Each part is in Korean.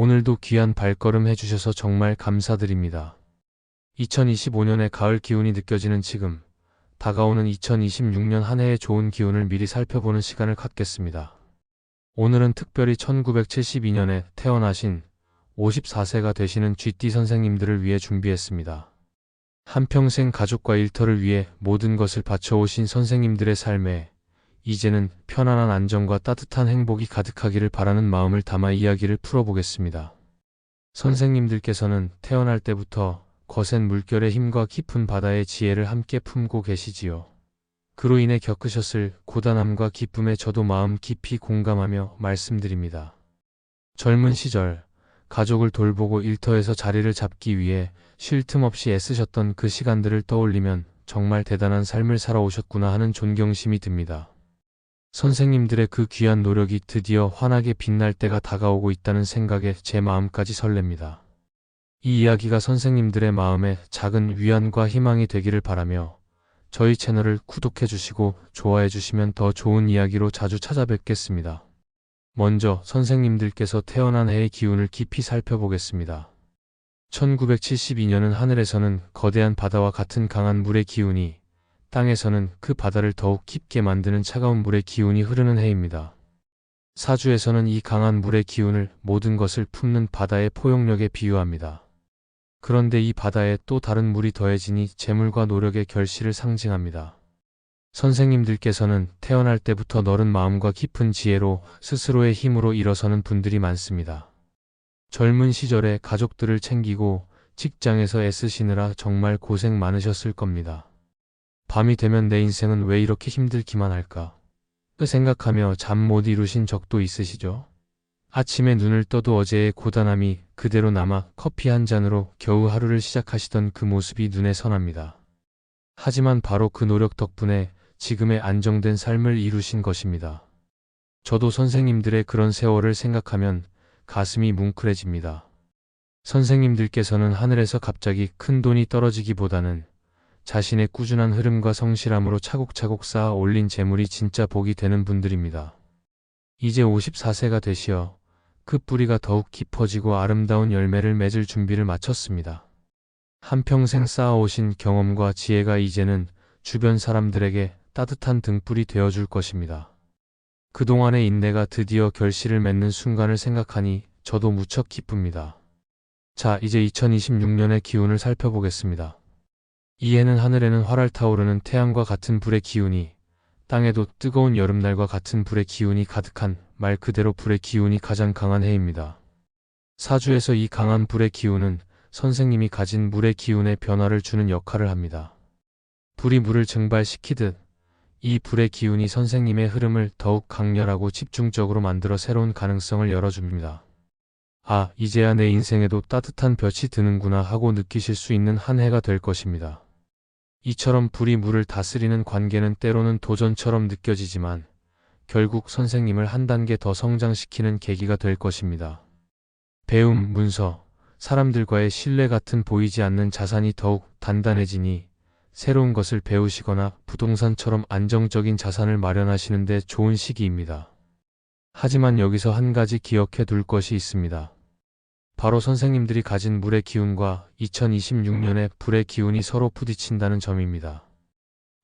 오늘도 귀한 발걸음 해주셔서 정말 감사드립니다. 2025년의 가을 기운이 느껴지는 지금, 다가오는 2026년 한 해의 좋은 기운을 미리 살펴보는 시간을 갖겠습니다. 오늘은 특별히 1972년에 태어나신 54세가 되시는 쥐띠 선생님들을 위해 준비했습니다. 한평생 가족과 일터를 위해 모든 것을 바쳐오신 선생님들의 삶에 이제는 편안한 안정과 따뜻한 행복이 가득하기를 바라는 마음을 담아 이야기를 풀어보겠습니다. 선생님들께서는 태어날 때부터 거센 물결의 힘과 깊은 바다의 지혜를 함께 품고 계시지요. 그로 인해 겪으셨을 고단함과 기쁨에 저도 마음 깊이 공감하며 말씀드립니다. 젊은 시절, 가족을 돌보고 일터에서 자리를 잡기 위해 쉴 틈 없이 애쓰셨던 그 시간들을 떠올리면 정말 대단한 삶을 살아오셨구나 하는 존경심이 듭니다. 선생님들의 그 귀한 노력이 드디어 환하게 빛날 때가 다가오고 있다는 생각에 제 마음까지 설렙니다. 이 이야기가 선생님들의 마음에 작은 위안과 희망이 되기를 바라며 저희 채널을 구독해 주시고 좋아해 주시면 더 좋은 이야기로 자주 찾아뵙겠습니다. 먼저 선생님들께서 태어난 해의 기운을 깊이 살펴보겠습니다. 1972년은 하늘에서는 거대한 바다와 같은 강한 물의 기운이 땅에서는 그 바다를 더욱 깊게 만드는 차가운 물의 기운이 흐르는 해입니다. 사주에서는 이 강한 물의 기운을 모든 것을 품는 바다의 포용력에 비유합니다. 그런데 이 바다에 또 다른 물이 더해지니 재물과 노력의 결실을 상징합니다. 선생님들께서는 태어날 때부터 너른 마음과 깊은 지혜로 스스로의 힘으로 일어서는 분들이 많습니다. 젊은 시절에 가족들을 챙기고 직장에서 애쓰시느라 정말 고생 많으셨을 겁니다. 밤이 되면 내 인생은 왜 이렇게 힘들기만 할까? 그 생각하며 잠 못 이루신 적도 있으시죠? 아침에 눈을 떠도 어제의 고단함이 그대로 남아 커피 한 잔으로 겨우 하루를 시작하시던 그 모습이 눈에 선합니다. 하지만 바로 그 노력 덕분에 지금의 안정된 삶을 이루신 것입니다. 저도 선생님들의 그런 세월을 생각하면 가슴이 뭉클해집니다. 선생님들께서는 하늘에서 갑자기 큰 돈이 떨어지기보다는 자신의 꾸준한 흐름과 성실함으로 차곡차곡 쌓아 올린 재물이 진짜 복이 되는 분들입니다. 이제 54세가 되시어 그 뿌리가 더욱 깊어지고 아름다운 열매를 맺을 준비를 마쳤습니다. 한평생 쌓아오신 경험과 지혜가 이제는 주변 사람들에게 따뜻한 등불이 되어줄 것입니다. 그동안의 인내가 드디어 결실을 맺는 순간을 생각하니 저도 무척 기쁩니다. 자, 이제 2026년의 기운을 살펴보겠습니다. 이 해는 하늘에는 활활 타오르는 태양과 같은 불의 기운이, 땅에도 뜨거운 여름날과 같은 불의 기운이 가득한 말 그대로 불의 기운이 가장 강한 해입니다. 사주에서 이 강한 불의 기운은 선생님이 가진 물의 기운에 변화를 주는 역할을 합니다. 불이 물을 증발시키듯 이 불의 기운이 선생님의 흐름을 더욱 강렬하고 집중적으로 만들어 새로운 가능성을 열어줍니다. 아, 이제야 내 인생에도 따뜻한 볕이 드는구나 하고 느끼실 수 있는 한 해가 될 것입니다. 이처럼 불이 물을 다스리는 관계는 때로는 도전처럼 느껴지지만 결국 선생님을 한 단계 더 성장시키는 계기가 될 것입니다. 배움, 문서, 사람들과의 신뢰 같은 보이지 않는 자산이 더욱 단단해지니 새로운 것을 배우시거나 부동산처럼 안정적인 자산을 마련하시는데 좋은 시기입니다. 하지만 여기서 한 가지 기억해 둘 것이 있습니다. 바로 선생님들이 가진 물의 기운과 2026년의 불의 기운이 서로 부딪힌다는 점입니다.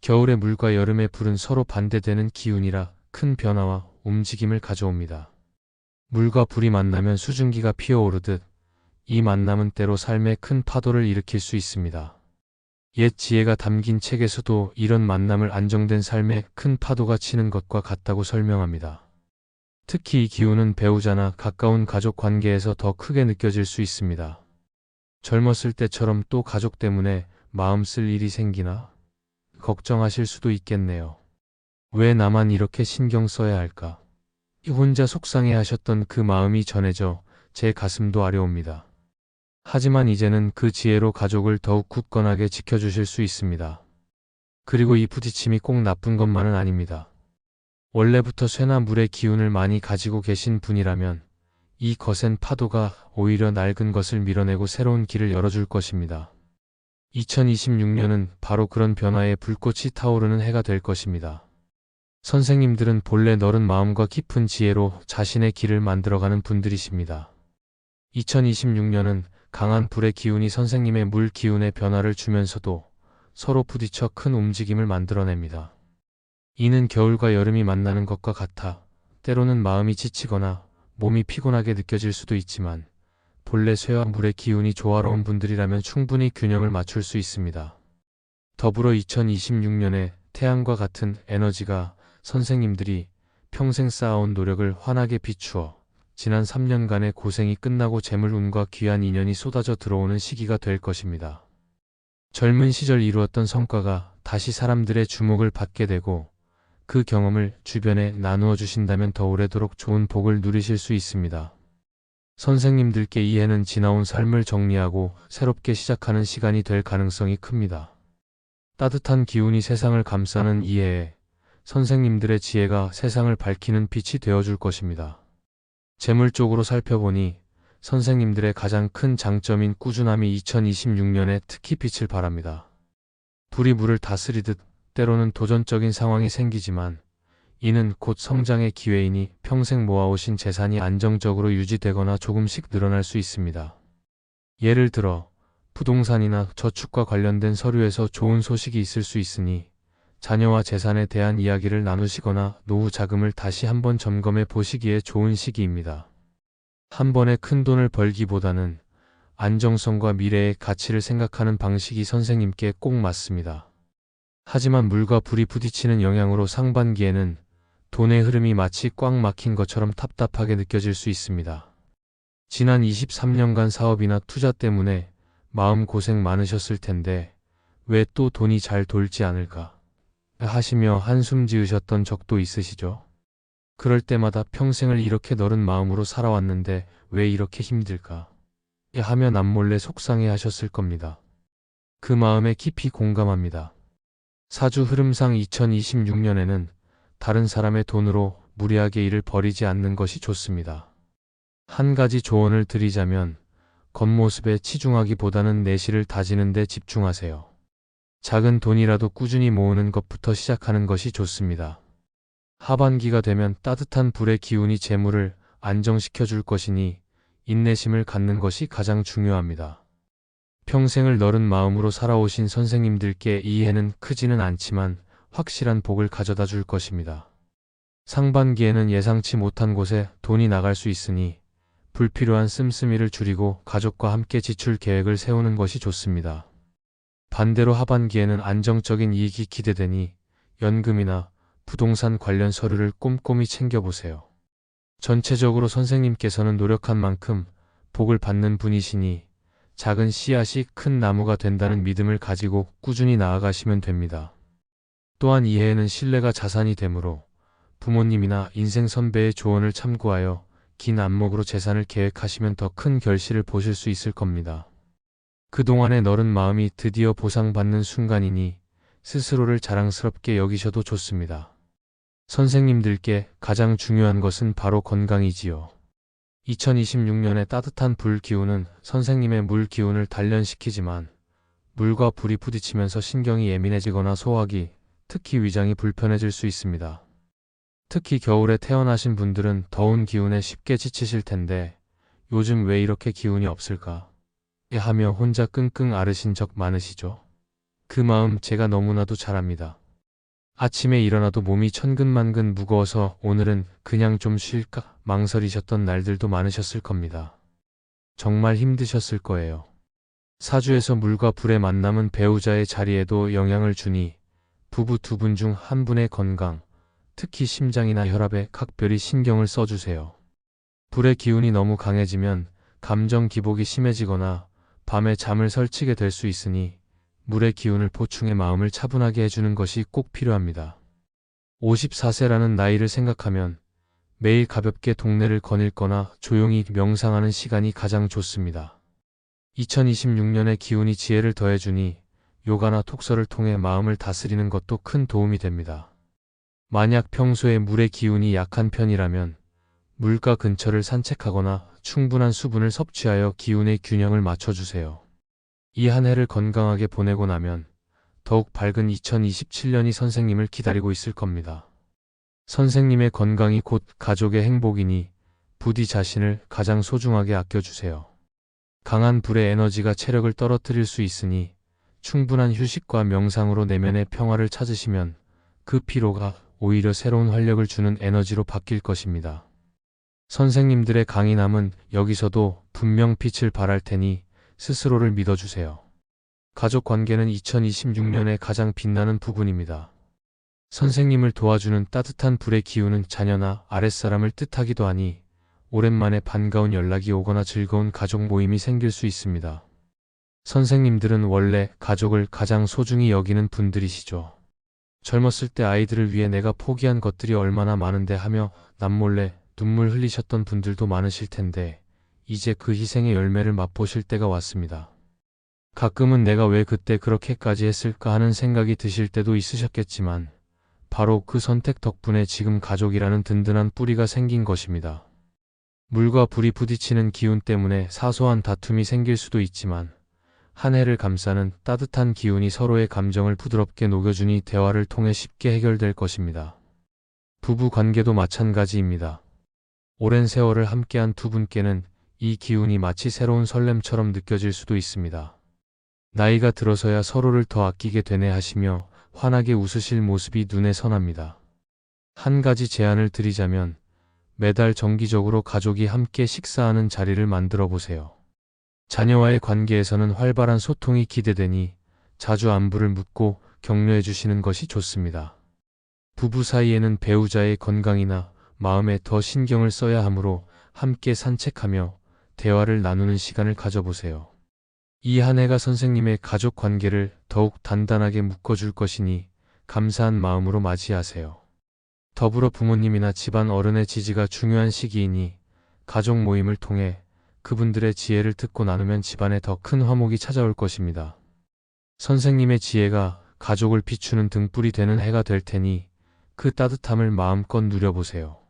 겨울의 물과 여름의 불은 서로 반대되는 기운이라 큰 변화와 움직임을 가져옵니다. 물과 불이 만나면 수증기가 피어오르듯 이 만남은 때로 삶의 큰 파도를 일으킬 수 있습니다. 옛 지혜가 담긴 책에서도 이런 만남을 안정된 삶에 큰 파도가 치는 것과 같다고 설명합니다. 특히 이 기운은 배우자나 가까운 가족 관계에서 더 크게 느껴질 수 있습니다. 젊었을 때처럼 또 가족 때문에 마음 쓸 일이 생기나 걱정하실 수도 있겠네요. 왜 나만 이렇게 신경 써야 할까? 혼자 속상해 하셨던 그 마음이 전해져 제 가슴도 아려옵니다. 하지만 이제는 그 지혜로 가족을 더욱 굳건하게 지켜주실 수 있습니다. 그리고 이 부딪힘이 꼭 나쁜 것만은 아닙니다. 원래부터 쇠나 물의 기운을 많이 가지고 계신 분이라면 이 거센 파도가 오히려 낡은 것을 밀어내고 새로운 길을 열어줄 것입니다. 2026년은 바로 그런 변화의 불꽃이 타오르는 해가 될 것입니다. 선생님들은 본래 너른 마음과 깊은 지혜로 자신의 길을 만들어가는 분들이십니다. 2026년은 강한 불의 기운이 선생님의 물 기운에 변화를 주면서도 서로 부딪혀 큰 움직임을 만들어냅니다. 이는 겨울과 여름이 만나는 것과 같아 때로는 마음이 지치거나 몸이 피곤하게 느껴질 수도 있지만 본래 쇠와 물의 기운이 조화로운 분들이라면 충분히 균형을 맞출 수 있습니다. 더불어 2026년에 태양과 같은 에너지가 선생님들이 평생 쌓아온 노력을 환하게 비추어 지난 3년간의 고생이 끝나고 재물운과 귀한 인연이 쏟아져 들어오는 시기가 될 것입니다. 젊은 시절 이루었던 성과가 다시 사람들의 주목을 받게 되고 그 경험을 주변에 나누어 주신다면 더 오래도록 좋은 복을 누리실 수 있습니다. 선생님들께 이 해는 지나온 삶을 정리하고 새롭게 시작하는 시간이 될 가능성이 큽니다. 따뜻한 기운이 세상을 감싸는 이 해에 선생님들의 지혜가 세상을 밝히는 빛이 되어줄 것입니다. 재물 쪽으로 살펴보니 선생님들의 가장 큰 장점인 꾸준함이 2026년에 특히 빛을 발합니다. 불이 물을 다스리듯 때로는 도전적인 상황이 생기지만 이는 곧 성장의 기회이니 평생 모아오신 재산이 안정적으로 유지되거나 조금씩 늘어날 수 있습니다. 예를 들어 부동산이나 저축과 관련된 서류에서 좋은 소식이 있을 수 있으니 자녀와 재산에 대한 이야기를 나누시거나 노후 자금을 다시 한번 점검해 보시기에 좋은 시기입니다. 한 번에 큰 돈을 벌기보다는 안정성과 미래의 가치를 생각하는 방식이 선생님께 꼭 맞습니다. 하지만 물과 불이 부딪히는 영향으로 상반기에는 돈의 흐름이 마치 꽉 막힌 것처럼 답답하게 느껴질 수 있습니다. 지난 23년간 사업이나 투자 때문에 마음 고생 많으셨을 텐데 왜 또 돈이 잘 돌지 않을까 하시며 한숨 지으셨던 적도 있으시죠? 그럴 때마다 평생을 이렇게 너른 마음으로 살아왔는데 왜 이렇게 힘들까? 하며 남몰래 속상해 하셨을 겁니다. 그 마음에 깊이 공감합니다. 사주 흐름상 2026년에는 다른 사람의 돈으로 무리하게 일을 벌이지 않는 것이 좋습니다. 한 가지 조언을 드리자면 겉모습에 치중하기보다는 내실을 다지는 데 집중하세요. 작은 돈이라도 꾸준히 모으는 것부터 시작하는 것이 좋습니다. 하반기가 되면 따뜻한 불의 기운이 재물을 안정시켜 줄 것이니 인내심을 갖는 것이 가장 중요합니다. 평생을 너른 마음으로 살아오신 선생님들께 이 해는 크지는 않지만 확실한 복을 가져다 줄 것입니다. 상반기에는 예상치 못한 곳에 돈이 나갈 수 있으니 불필요한 씀씀이를 줄이고 가족과 함께 지출 계획을 세우는 것이 좋습니다. 반대로 하반기에는 안정적인 이익이 기대되니 연금이나 부동산 관련 서류를 꼼꼼히 챙겨보세요. 전체적으로 선생님께서는 노력한 만큼 복을 받는 분이시니 작은 씨앗이 큰 나무가 된다는 믿음을 가지고 꾸준히 나아가시면 됩니다. 또한 이 해에는 신뢰가 자산이 되므로 부모님이나 인생 선배의 조언을 참고하여 긴 안목으로 재산을 계획하시면 더 큰 결실을 보실 수 있을 겁니다. 그동안의 너른 마음이 드디어 보상받는 순간이니 스스로를 자랑스럽게 여기셔도 좋습니다. 선생님들께 가장 중요한 것은 바로 건강이지요. 2026년의 따뜻한 불 기운은 선생님의 물 기운을 단련시키지만 물과 불이 부딪히면서 신경이 예민해지거나 소화기, 특히 위장이 불편해질 수 있습니다. 특히 겨울에 태어나신 분들은 더운 기운에 쉽게 지치실 텐데 요즘 왜 이렇게 기운이 없을까? 하며 혼자 끙끙 앓으신 적 많으시죠? 그 마음 제가 너무나도 잘 압니다. 아침에 일어나도 몸이 천근만근 무거워서 오늘은 그냥 좀 쉴까 망설이셨던 날들도 많으셨을 겁니다. 정말 힘드셨을 거예요. 사주에서 물과 불의 만남은 배우자의 자리에도 영향을 주니 부부 두 분 중 한 분의 건강, 특히 심장이나 혈압에 각별히 신경을 써주세요. 불의 기운이 너무 강해지면 감정 기복이 심해지거나 밤에 잠을 설치게 될 수 있으니 물의 기운을 보충해 마음을 차분하게 해주는 것이 꼭 필요합니다. 54세라는 나이를 생각하면 매일 가볍게 동네를 거닐거나 조용히 명상하는 시간이 가장 좋습니다. 2026년의 기운이 지혜를 더해주니 요가나 톡서를 통해 마음을 다스리는 것도 큰 도움이 됩니다. 만약 평소에 물의 기운이 약한 편이라면 물가 근처를 산책하거나 충분한 수분을 섭취하여 기운의 균형을 맞춰주세요. 이 한 해를 건강하게 보내고 나면 더욱 밝은 2027년이 선생님을 기다리고 있을 겁니다. 선생님의 건강이 곧 가족의 행복이니 부디 자신을 가장 소중하게 아껴주세요. 강한 불의 에너지가 체력을 떨어뜨릴 수 있으니 충분한 휴식과 명상으로 내면의 평화를 찾으시면 그 피로가 오히려 새로운 활력을 주는 에너지로 바뀔 것입니다. 선생님들의 강인함은 여기서도 분명 빛을 발할 테니 스스로를 믿어주세요. 가족 관계는 2026년에 가장 빛나는 부분입니다. 선생님을 도와주는 따뜻한 불의 기운은 자녀나 아랫사람을 뜻하기도 하니 오랜만에 반가운 연락이 오거나 즐거운 가족 모임이 생길 수 있습니다. 선생님들은 원래 가족을 가장 소중히 여기는 분들이시죠. 젊었을 때 아이들을 위해 내가 포기한 것들이 얼마나 많은데 하며 남몰래 눈물 흘리셨던 분들도 많으실 텐데 이제 그 희생의 열매를 맛보실 때가 왔습니다. 가끔은 내가 왜 그때 그렇게까지 했을까 하는 생각이 드실 때도 있으셨겠지만 바로 그 선택 덕분에 지금 가족이라는 든든한 뿌리가 생긴 것입니다. 물과 불이 부딪히는 기운 때문에 사소한 다툼이 생길 수도 있지만 한 해를 감싸는 따뜻한 기운이 서로의 감정을 부드럽게 녹여주니 대화를 통해 쉽게 해결될 것입니다. 부부 관계도 마찬가지입니다. 오랜 세월을 함께한 두 분께는 이 기운이 마치 새로운 설렘처럼 느껴질 수도 있습니다. 나이가 들어서야 서로를 더 아끼게 되네 하시며 환하게 웃으실 모습이 눈에 선합니다. 한 가지 제안을 드리자면 매달 정기적으로 가족이 함께 식사하는 자리를 만들어 보세요. 자녀와의 관계에서는 활발한 소통이 기대되니 자주 안부를 묻고 격려해 주시는 것이 좋습니다. 부부 사이에는 배우자의 건강이나 마음에 더 신경을 써야 하므로 함께 산책하며 대화를 나누는 시간을 가져보세요. 이 한 해가 선생님의 가족 관계를 더욱 단단하게 묶어줄 것이니 감사한 마음으로 맞이하세요. 더불어 부모님이나 집안 어른의 지지가 중요한 시기이니 가족 모임을 통해 그분들의 지혜를 듣고 나누면 집안에 더 큰 화목이 찾아올 것입니다. 선생님의 지혜가 가족을 비추는 등불이 되는 해가 될 테니 그 따뜻함을 마음껏 누려보세요.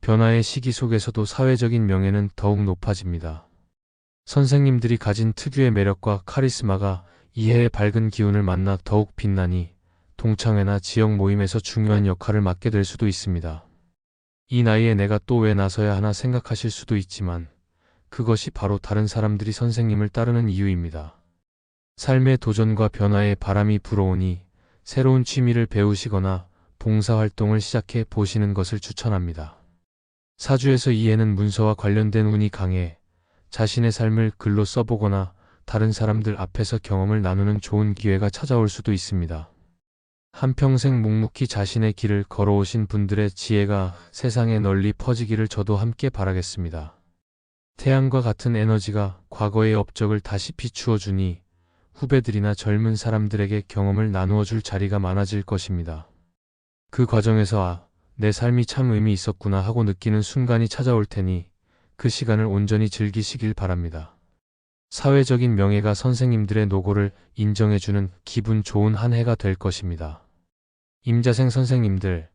변화의 시기 속에서도 사회적인 명예는 더욱 높아집니다. 선생님들이 가진 특유의 매력과 카리스마가 이해의 밝은 기운을 만나 더욱 빛나니 동창회나 지역 모임에서 중요한 역할을 맡게 될 수도 있습니다. 이 나이에 내가 또 왜 나서야 하나 생각하실 수도 있지만 그것이 바로 다른 사람들이 선생님을 따르는 이유입니다. 삶의 도전과 변화에 바람이 불어오니 새로운 취미를 배우시거나 봉사활동을 시작해 보시는 것을 추천합니다. 사주에서 이 해는 문서와 관련된 운이 강해 자신의 삶을 글로 써보거나 다른 사람들 앞에서 경험을 나누는 좋은 기회가 찾아올 수도 있습니다. 한평생 묵묵히 자신의 길을 걸어오신 분들의 지혜가 세상에 널리 퍼지기를 저도 함께 바라겠습니다. 태양과 같은 에너지가 과거의 업적을 다시 비추어 주니 후배들이나 젊은 사람들에게 경험을 나누어 줄 자리가 많아질 것입니다. 그 과정에서 아, 내 삶이 참 의미 있었구나 하고 느끼는 순간이 찾아올 테니 그 시간을 온전히 즐기시길 바랍니다. 사회적인 명예가 선생님들의 노고를 인정해주는 기분 좋은 한 해가 될 것입니다. 임자생 선생님들,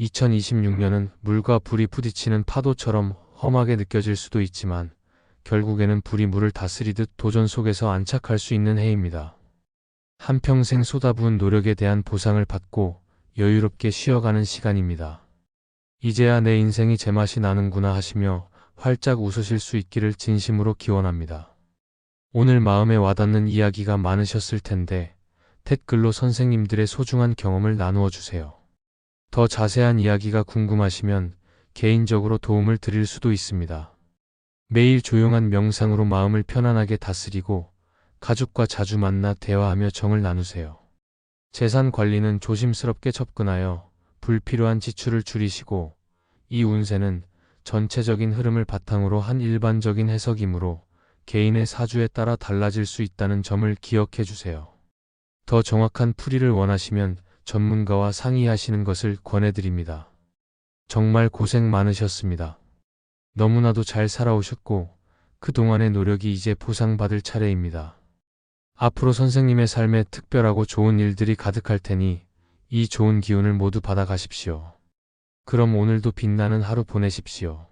2026년은 물과 불이 부딪히는 파도처럼 험하게 느껴질 수도 있지만 결국에는 불이 물을 다스리듯 도전 속에서 안착할 수 있는 해입니다. 한평생 쏟아부은 노력에 대한 보상을 받고 여유롭게 쉬어가는 시간입니다. 이제야 내 인생이 제맛이 나는구나 하시며 활짝 웃으실 수 있기를 진심으로 기원합니다. 오늘 마음에 와닿는 이야기가 많으셨을 텐데 댓글로 선생님들의 소중한 경험을 나누어 주세요. 더 자세한 이야기가 궁금하시면 개인적으로 도움을 드릴 수도 있습니다. 매일 조용한 명상으로 마음을 편안하게 다스리고 가족과 자주 만나 대화하며 정을 나누세요. 재산 관리는 조심스럽게 접근하여 불필요한 지출을 줄이시고 이 운세는 전체적인 흐름을 바탕으로 한 일반적인 해석이므로 개인의 사주에 따라 달라질 수 있다는 점을 기억해 주세요. 더 정확한 풀이를 원하시면 전문가와 상의하시는 것을 권해드립니다. 정말 고생 많으셨습니다. 너무나도 잘 살아오셨고 그동안의 노력이 이제 보상받을 차례입니다. 앞으로 선생님의 삶에 특별하고 좋은 일들이 가득할 테니 이 좋은 기운을 모두 받아가십시오. 그럼 오늘도 빛나는 하루 보내십시오.